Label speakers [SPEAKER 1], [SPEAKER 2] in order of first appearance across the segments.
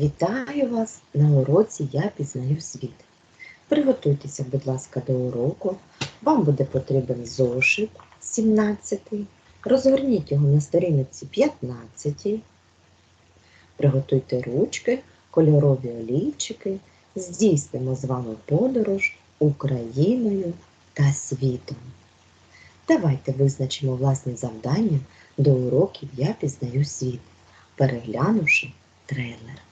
[SPEAKER 1] Вітаю вас на уроці Я пізнаю світ. Приготуйтеся, будь ласка, до уроку. Вам буде потрібен зошит 17. Розгорніть його на сторінці 15. Приготуйте ручки, кольорові олівчики. Здійснимо з вами подорож Україною та світом. Давайте визначимо власне завдання до уроків Я пізнаю світ, переглянувши трейлер.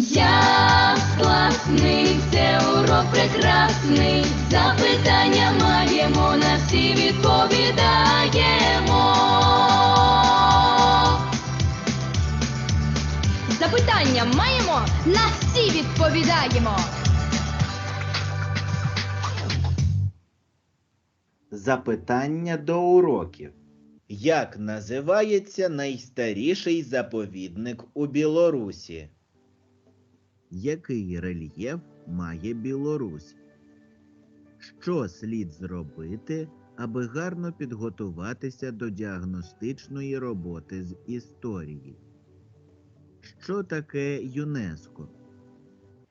[SPEAKER 2] Япс класний, це урок прекрасний. Запитання маємо, на всі відповідаємо. Запитання маємо, на всі відповідаємо.
[SPEAKER 3] Запитання до уроків. Як називається найстаріший заповідник у Білорусі? Який рельєф має Білорусь? Що слід зробити, аби гарно підготуватися до діагностичної роботи з історії? Що таке ЮНЕСКО?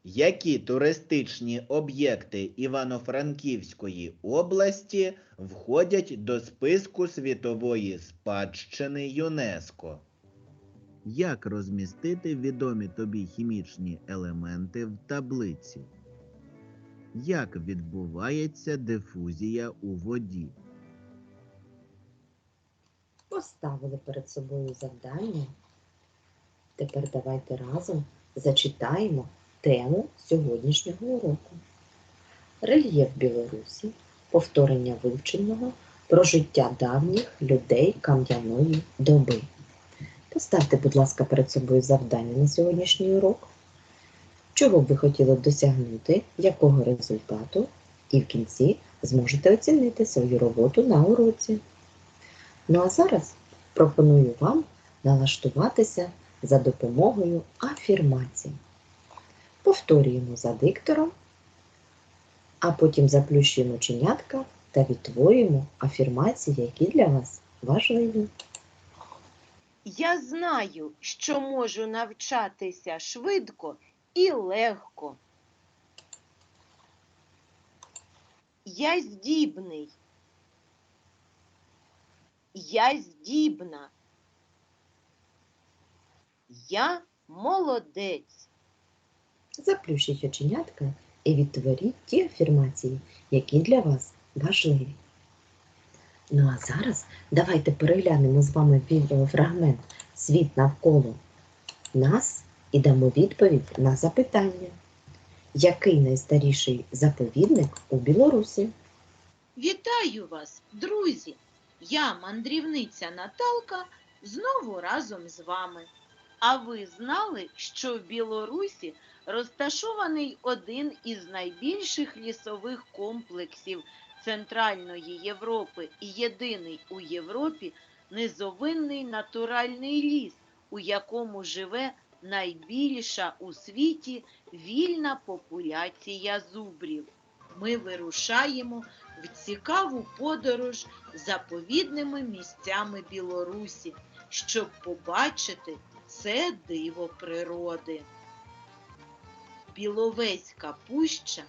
[SPEAKER 3] Які туристичні об'єкти Івано-Франківської області входять до списку світової спадщини ЮНЕСКО? Як розмістити відомі тобі хімічні елементи в таблиці? Як відбувається дифузія у воді?
[SPEAKER 1] Поставили перед собою завдання. Тепер давайте разом зачитаємо тему сьогоднішнього уроку. Рельєф Білорусі, повторення вивченого про життя давніх людей кам'яної доби. Поставте, будь ласка, перед собою завдання на сьогоднішній урок. Чого б ви хотіли досягнути, якого результату, і в кінці зможете оцінити свою роботу на уроці. Ну а зараз пропоную вам налаштуватися за допомогою афірмацій. Повторюємо за диктором, а потім заплющуємо оченятка та відтворюємо афірмації, які для вас важливі.
[SPEAKER 4] Я знаю, що можу навчатися швидко і легко. Я здібний. Я здібна. Я молодець.
[SPEAKER 1] Заплющіть оченятка і відтворіть ті афірмації, які для вас важливі. Ну а зараз давайте переглянемо з вами відеофрагмент Світ навколо нас і дамо відповідь на запитання. Який найстаріший заповідник у Білорусі?
[SPEAKER 4] Вітаю вас, друзі! Я мандрівниця Наталка знову разом з вами. А ви знали, що в Білорусі розташований один із найбільших лісових комплексів Центральної Європи і єдиний у Європі низовинний натуральний ліс, у якому живе найбільша у світі вільна популяція зубрів. Ми вирушаємо в цікаву подорож заповідними місцями Білорусі, щоб побачити це диво природи. Біловезька пуща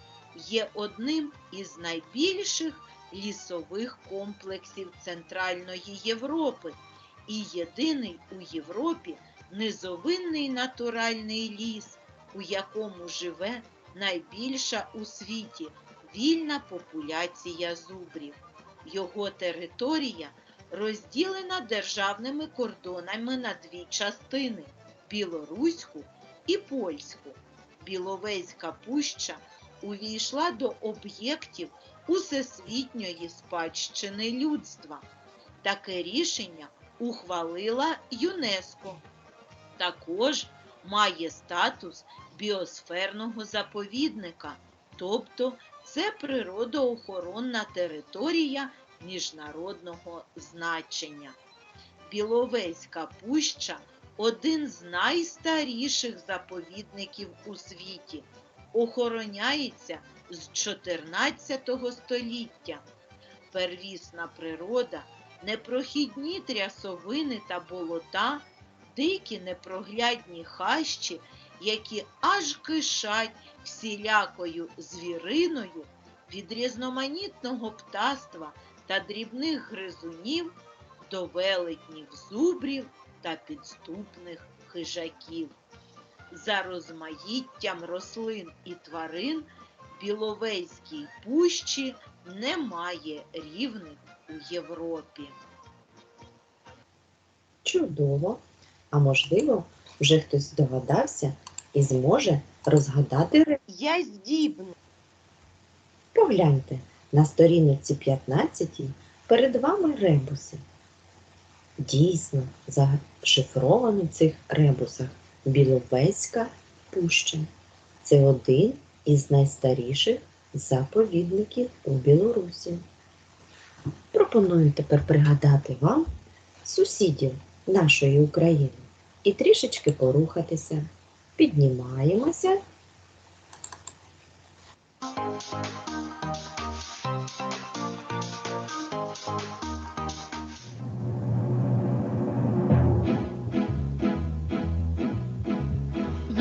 [SPEAKER 4] є одним із найбільших лісових комплексів Центральної Європи і єдиний у Європі низовинний натуральний ліс, у якому живе найбільша у світі вільна популяція зубрів. Його територія розділена державними кордонами на дві частини білоруську і польську. Біловезька пуща увійшла до об'єктів усесвітньої спадщини людства. Таке рішення ухвалила ЮНЕСКО. Також має статус біосферного заповідника, тобто це природоохоронна територія міжнародного значення. Біловезька пуща один з найстаріших заповідників у світі. Охороняється з 14 століття. Первісна природа, непрохідні трясовини та болота, дикі непроглядні хащі, які аж кишать всілякою звіриною від різноманітного птаства та дрібних гризунів до велетнів зубрів та підступних хижаків. За розмаїттям рослин і тварин Біловезькій пущі немає рівних у Європі.
[SPEAKER 1] Чудово! А можливо, вже хтось здогадався і зможе розгадати
[SPEAKER 4] Я здібна.
[SPEAKER 1] Погляньте, на сторінці 15 перед вами ребуси. Дійсно, зашифровано в цих ребусах Біловезька пуща. Це один із найстаріших заповідників у Білорусі. Пропоную тепер пригадати вам сусідів нашої України і трішечки порухатися. Піднімаємося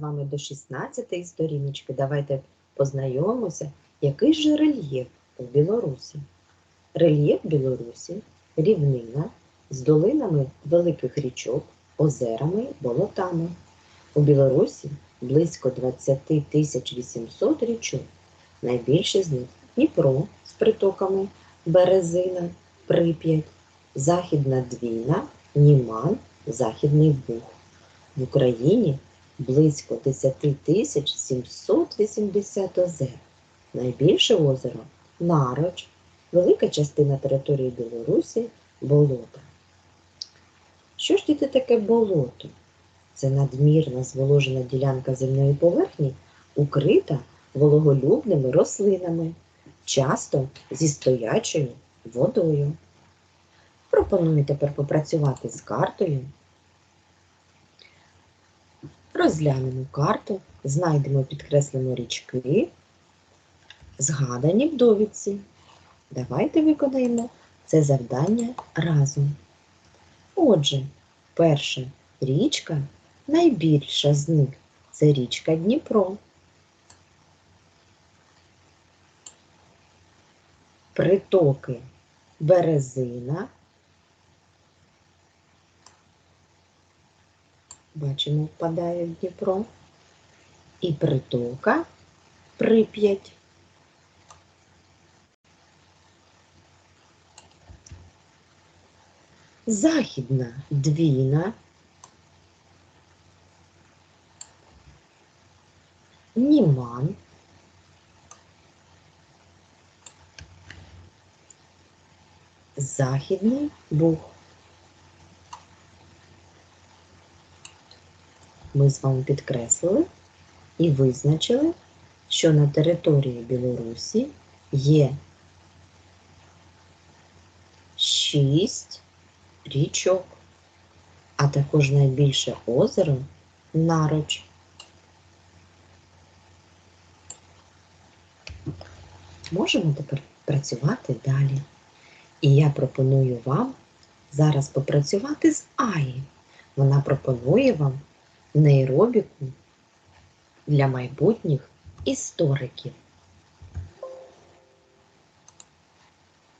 [SPEAKER 1] Вами до 16-ї сторіночки. Давайте познайомимося, який же рельєф у Білорусі. Рельєф Білорусі рівнина з долинами великих річок, озерами, болотами. У Білорусі близько 20 800 річок. Найбільше з них Дніпро з притоками Березина, Прип'ять, Західна Двіна, Німан, Західний Буг. В Україні близько 10 тисяч 780 озер. Найбільше озеро Нароч, велика частина території Білорусі болота. Що ж діти таке болото? Це надмірна зволожена ділянка земної поверхні, укрита вологолюбними рослинами, часто зі стоячою водою. Пропоную тепер попрацювати з картою Розглянемо карту, знайдемо підкреслимо річки, згадані в довідці. Давайте виконаємо це завдання разом. Отже, перша річка, найбільша з них це річка Дніпро. Притоки Березина. Бачимо, впадає в Дніпро. І притока Прип'ять. Західна Двіна. Німан. Західний Буг. Ми з вами підкреслили і визначили, що на території Білорусі є шість річок, а також найбільше озеро Нароч. Можемо тепер працювати далі. І я пропоную вам зараз попрацювати з Аї. Вона пропонує вам нейробіку для майбутніх істориків.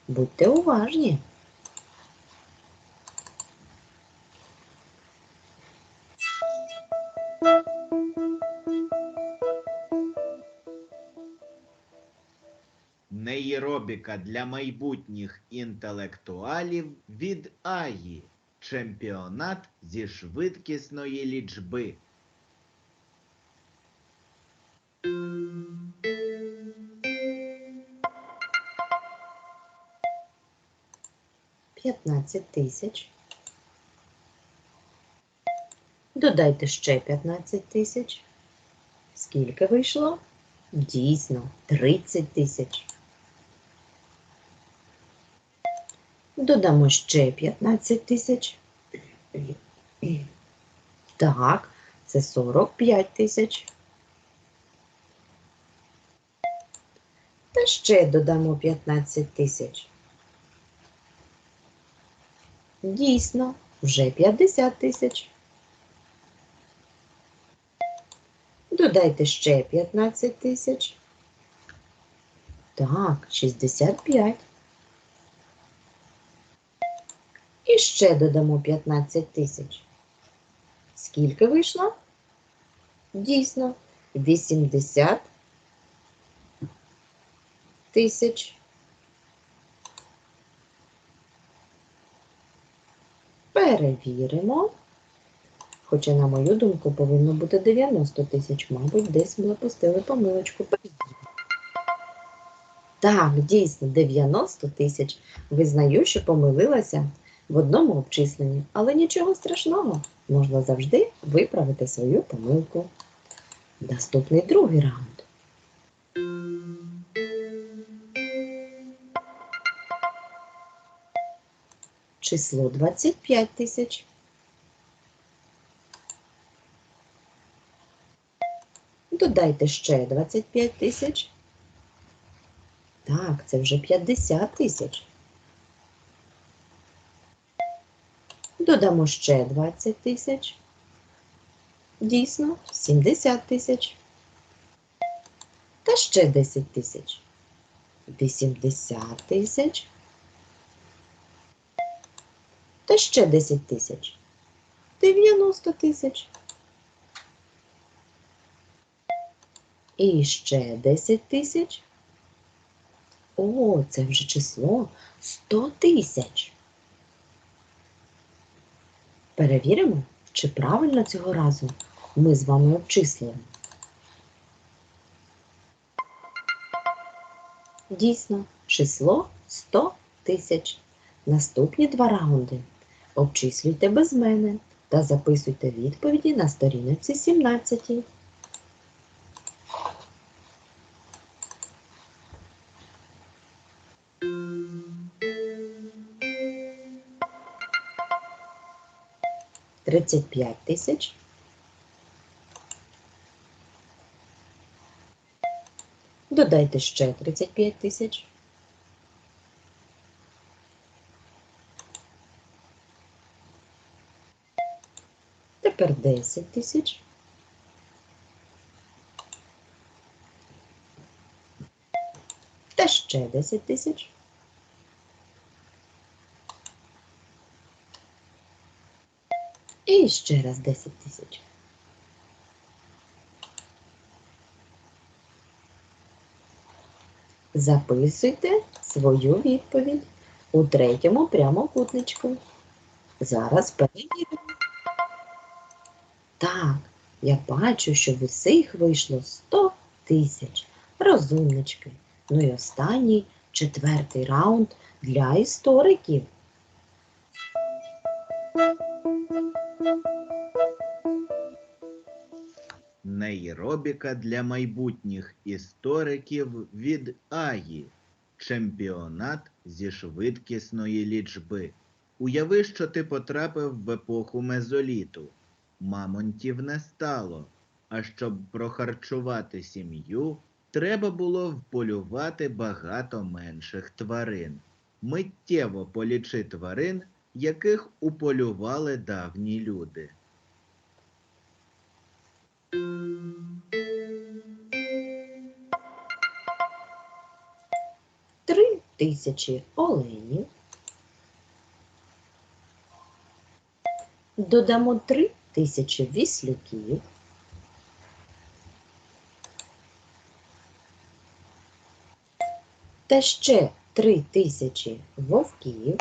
[SPEAKER 1] Будьте уважні.
[SPEAKER 3] Нейробіка для майбутніх інтелектуалів від АІ. Чемпіонат зі швидкісної лічби.
[SPEAKER 1] П'ятнадцять тисяч. Додайте ще 15 тисяч. Скільки вийшло? Дійсно, 30 тисяч. Додамо ще 15 тисяч. Так, це 45 тисяч. Та ще додамо 15 тисяч. Дійсно, вже 50 тисяч. Додайте ще 15 тисяч. Так, 65. І ще додамо 15 тисяч. Скільки вийшло? Дійсно, 80 тисяч. Перевіримо. Хоча, на мою думку, повинно бути 90 тисяч. Мабуть, десь ми опустили помилочку. Так, дійсно, 90 тисяч. Визнаю, що помилилася в одному обчисленні, але нічого страшного. Можна завжди виправити свою помилку. Наступний другий раунд. Число 25 тисяч. Додайте ще 25 тисяч. Так, це вже 50 тисяч. Додамо ще 20 тисяч. Дійсно, 70 тисяч. Та ще 10 тисяч. 80 тисяч. Та ще 10 тисяч. 90 тисяч. І ще 10 тисяч. О, це вже число 100 тисяч. Перевіримо, чи правильно цього разу ми з вами обчислюємо. Дійсно, число 100 тисяч. Наступні два раунди. Обчислюйте без мене та записуйте відповіді на сторінці 17. Тридцять п'ять тисяч. Додайте ще 35 тисяч. Тепер 10 тисяч. Та ще 10 тисяч. І ще раз 10 тисяч. Записуйте свою відповідь у третьому прямокутничку. Зараз перевіримо. Так, я бачу, що в усіх вийшло 100 тисяч. Розумнички. Ну і останній четвертий раунд для істориків.
[SPEAKER 3] Нейробіка для майбутніх істориків від Аї. Чемпіонат зі швидкісної лічби. Уяви, що ти потрапив в епоху мезоліту. Мамонтів не стало. А щоб прохарчувати сім'ю, треба було вполювати багато менших тварин. Миттєво полічи тварин, яких уполювали давні люди.
[SPEAKER 1] Три тисячі оленів. Додамо три тисячі віслюків. та ще три тисячі вовків.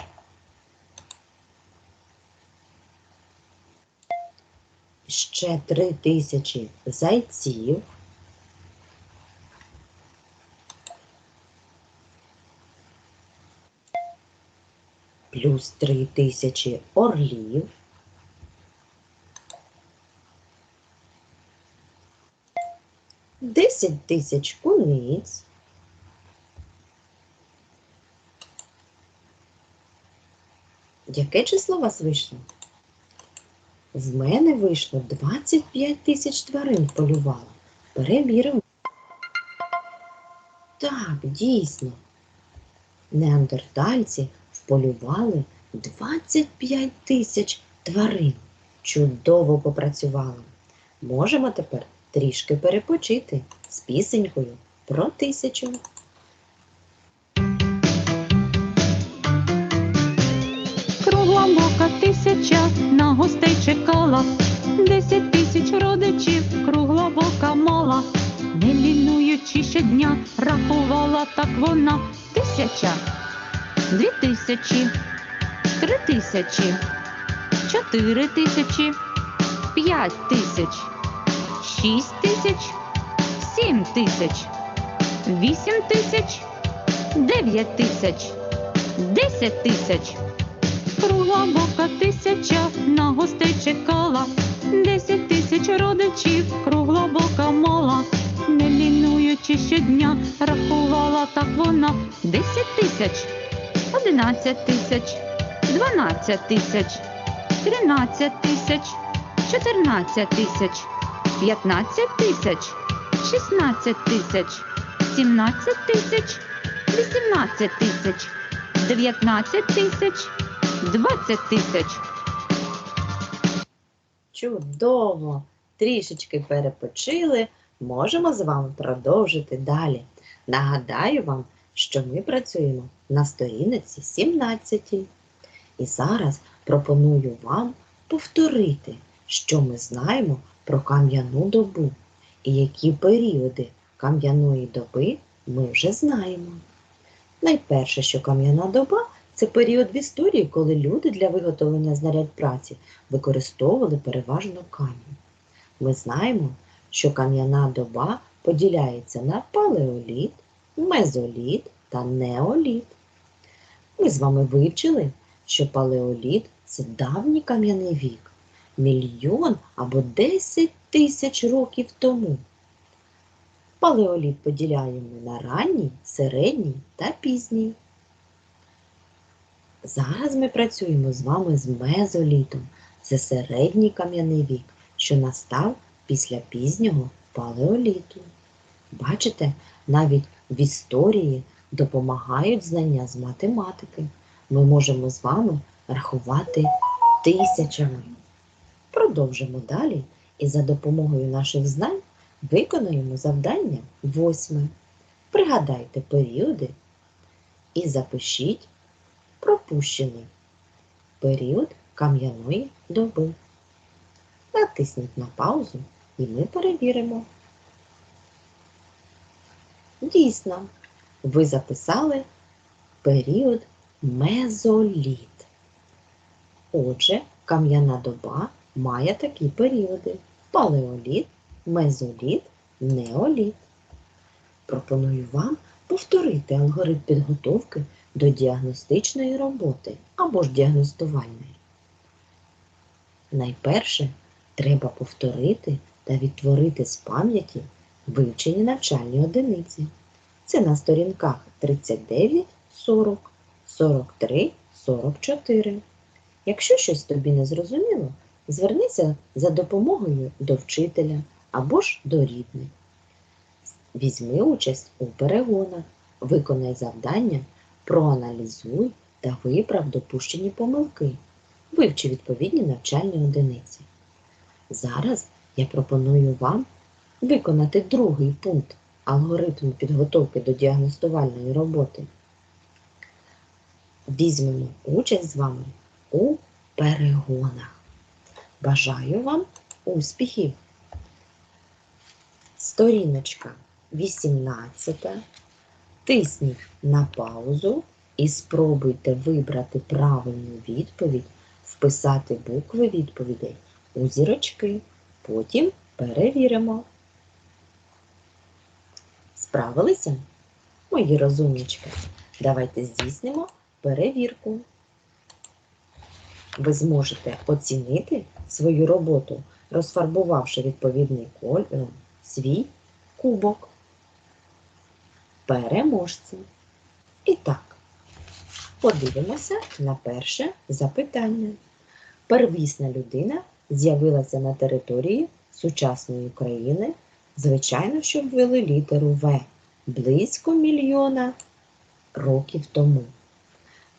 [SPEAKER 1] Ще три тисячі зайців. Плюс три тисячі орлів. Десять тисяч куниць. Яке число вас вийшло? В мене вийшло 25 тисяч тварин полювала. Перевіримо. Так, дійсно. Неандертальці вполювали 25 тисяч тварин. Чудово попрацювали. Можемо тепер трішки перепочити з пісенькою про тисячу.
[SPEAKER 5] Кругла тисяча на гостей чекала, десять тисяч родичів кругла бока мала, не лінуючи щодня, рахувала так вона. Тисяча, дві тисячі, три тисячі, чотири тисячі, п'ять тисяч, шість тисяч, сім тисяч, вісім тисяч, дев'ять тисяч, десять тисяч. Кругла бока тисяча на гостей чекала, десять тисяч родичів, кругла бока мала, не лінуючи щодня, рахувала так вона десять тисяч, одинадцять тисяч, дванадцять тисяч, тринадцять тисяч, чотирнадцять тисяч, п'ятнадцять тисяч, шістнадцять тисяч, сімнадцять тисяч, вісімнадцять тисяч, дев'ятнадцять тисяч. 20 тисяч.
[SPEAKER 1] Чудово! Трішечки перепочили, можемо з вами продовжити далі. Нагадаю вам, що ми працюємо на сторінці 17. І зараз пропоную вам повторити, що ми знаємо про кам'яну добу і які періоди кам'яної доби ми вже знаємо. Найперше, що кам'яна доба це період в історії, коли люди для виготовлення знарядь праці використовували переважно камінь. Ми знаємо, що кам'яна доба поділяється на палеоліт, мезоліт та неоліт. Ми з вами вивчили, що палеоліт це давній кам'яний вік, мільйон або 10 тисяч років тому. Палеоліт поділяємо на ранній, середній та пізній. Зараз ми працюємо з вами з мезолітом. Це середній кам'яний вік, що настав після пізнього палеоліту. Бачите, навіть в історії допомагають знання з математики. Ми можемо з вами рахувати тисячами. Продовжимо далі і за допомогою наших знань виконаємо завдання восьме. Пригадайте періоди і запишіть пропущений період кам'яної доби. Натисніть на паузу і ми перевіримо. Дійсно, ви записали період мезоліт. Отже, кам'яна доба має такі періоди: палеоліт, мезоліт, неоліт. Пропоную вам повторити алгоритм підготовки до діагностичної роботи або ж діагностувальної. Найперше треба повторити та відтворити з пам'яті вивчені навчальні одиниці. Це на сторінках 39, 40, 43, 44. Якщо щось тобі не зрозуміло, звернися за допомогою до вчителя або ж до рідних. Візьми участь у перегонах, виконай завдання, проаналізуй та виправ допущені помилки. Вивчи відповідні навчальні одиниці. Зараз я пропоную вам виконати другий пункт алгоритму підготовки до діагностувальної роботи. Візьмемо участь з вами у перегонах. Бажаю вам успіхів! Сторіночка 18. Тисніть на паузу і спробуйте вибрати правильну відповідь, вписати букви відповідей у зірочки. Потім перевіримо. Справилися? Мої розумнички. Давайте здійснимо перевірку. Ви зможете оцінити свою роботу, розфарбувавши відповідний кольор свій кубок. Переможці. І так, подивимося на перше запитання. Первісна людина з'явилася на території сучасної України, звичайно, що ввели літеру В близько мільйона років тому.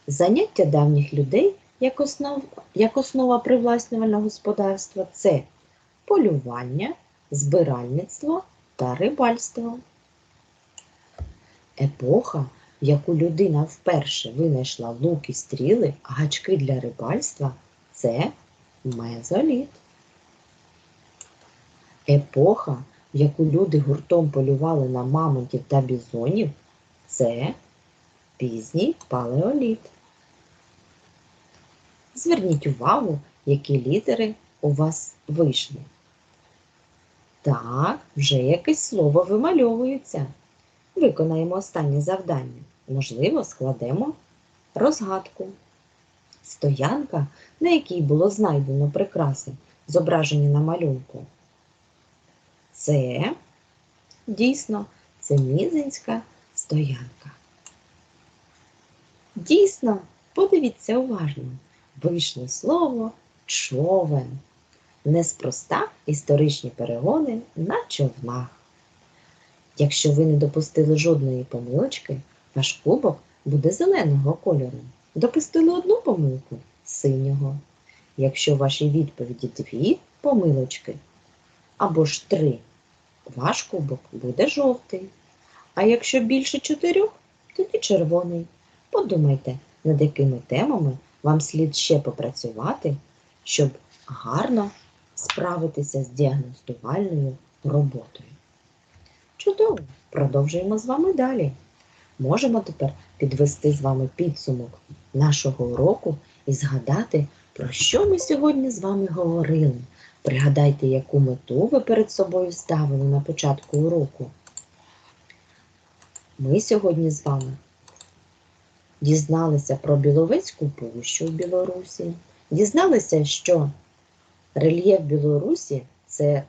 [SPEAKER 1] Заняття давніх людей як, основ, як основа привласнювального господарства це полювання, збиральництво та рибальство. Епоха, в яку людина вперше винайшла лук і стріли, гачки для рибальства це мезоліт. Епоха, в яку люди гуртом полювали на мамонтів та бізонів, це пізній палеоліт. Зверніть увагу, які літери у вас вийшли. Так, вже якесь слово вимальовується. Виконаємо останнє завдання. Можливо, складемо розгадку. Стоянка, на якій було знайдено прикраси, зображені на малюнку. Це дійсно це мізинська стоянка. Дійсно, подивіться уважно, вийшло слово човен. Неспроста історичні перегони на човнах. Якщо ви не допустили жодної помилочки, ваш кубок буде зеленого кольору. Допустили одну помилку синього. Якщо в вашій відповіді дві помилочки або ж три, ваш кубок буде жовтий. А якщо більше чотирьох, тоді червоний. Подумайте, над якими темами вам слід ще попрацювати, щоб гарно справитися з діагностувальною роботою. Чудово! Продовжуємо з вами далі. Можемо тепер підвести з вами підсумок нашого уроку і згадати, про що ми сьогодні з вами говорили. Пригадайте, яку мету ви перед собою ставили на початку уроку. Ми сьогодні з вами дізналися про Біловецьку пущу в Білорусі, дізналися, що рельєф Білорусі це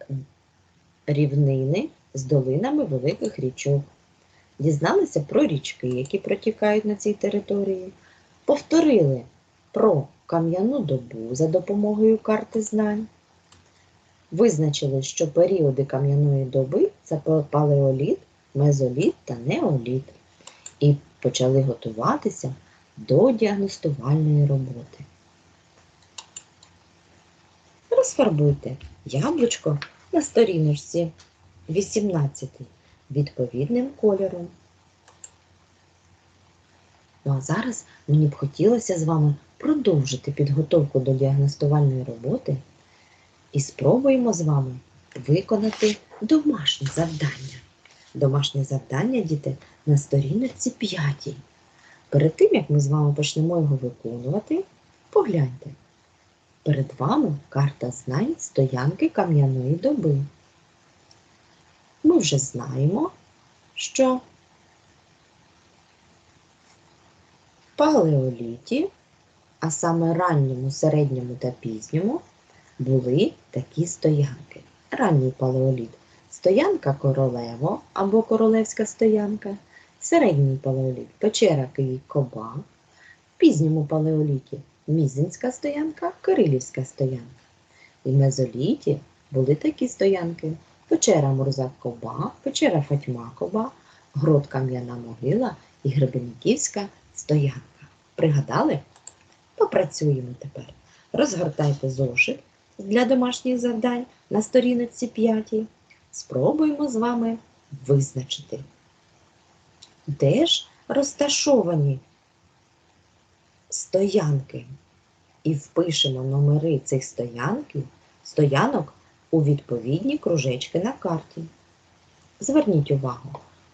[SPEAKER 1] рівнини з долинами великих річок. Дізналися про річки, які протікають на цій території, повторили про кам'яну добу за допомогою карти знань. Визначили, що періоди кам'яної доби це палеоліт, мезоліт та неоліт. І почали готуватися до діагностувальної роботи. Розфарбуйте яблучко на сторіночці 18 відповідним кольором. Ну а зараз мені б хотілося з вами продовжити підготовку до діагностувальної роботи і спробуємо з вами виконати домашнє завдання. Домашнє завдання, діти, на сторінці 5. Перед тим, як ми з вами почнемо його виконувати, погляньте. Перед вами карта знань стоянки кам'яної доби. Ми вже знаємо, що в палеоліті, а саме ранньому, середньому та пізньому, були такі стоянки. Ранній палеоліт стоянка королево або королевська стоянка, середній палеоліт печера Київ Коба, в пізньому палеоліті Мізинська стоянка, Кирилівська стоянка. І в мезоліті були такі стоянки печера Мурзак Коба, печера Фатьма Коба, грот Кам'яна могила і Гребенниківська стоянка. Пригадали? Попрацюємо тепер. Розгортайте зошит для домашніх завдань на сторінці 5. Спробуємо з вами визначити, де ж розташовані стоянки. І впишемо номери цих стоянків, стоянок у відповідні кружечки на карті. Зверніть увагу,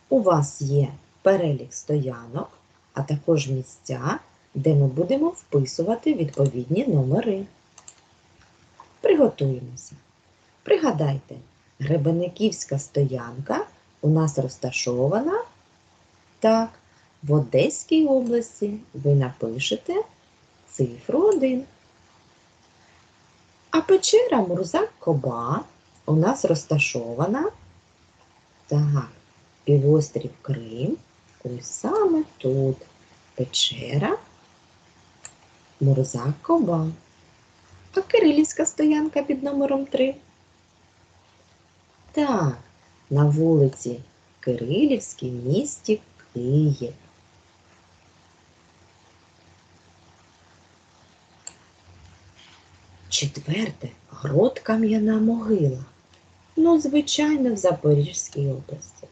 [SPEAKER 1] у вас є перелік стоянок, а також місця, де ми будемо вписувати відповідні номери. Приготуємося. Пригадайте, Гребениківська стоянка у нас розташована так. В Одеській області ви напишете цифру 1. А печера Мурзак Коба у нас розташована так, півострів Крим. Ось саме тут печера Мурзак Коба. А Кирилівська стоянка під номером 3. Так, на вулиці Кирилівській місті Київ. Четверте грот Кам'яна могила. Ну, звичайно, в Запорізькій області.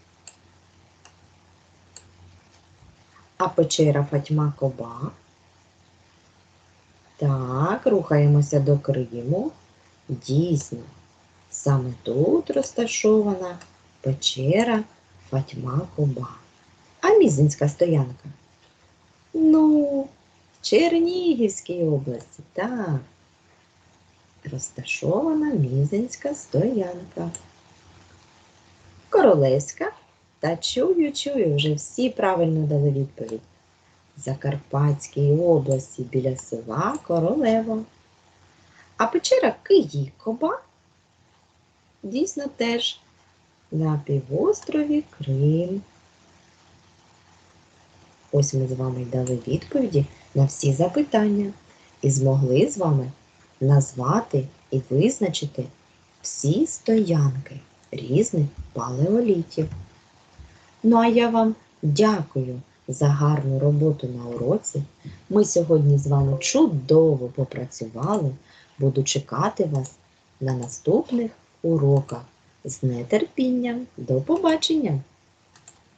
[SPEAKER 1] А печера Фатьма Коба. Так, рухаємося до Криму. Дійсно, саме тут розташована печера Фатьма Коба. А Мізинська стоянка? Ну, в Чернігівській області, так. Розташована Мізинська стоянка. Королевська. Та чую, чую, вже всі правильно дали відповідь. Закарпатській області біля села Королево. А печера Київкоба дійсно теж на півострові Крим. Ось ми з вами дали відповіді на всі запитання і змогли з вами назвати і визначити всі стоянки різних палеолітів. Ну а я вам дякую за гарну роботу на уроці. Ми сьогодні з вами чудово попрацювали. Буду чекати вас на наступних уроках. З нетерпінням. До побачення!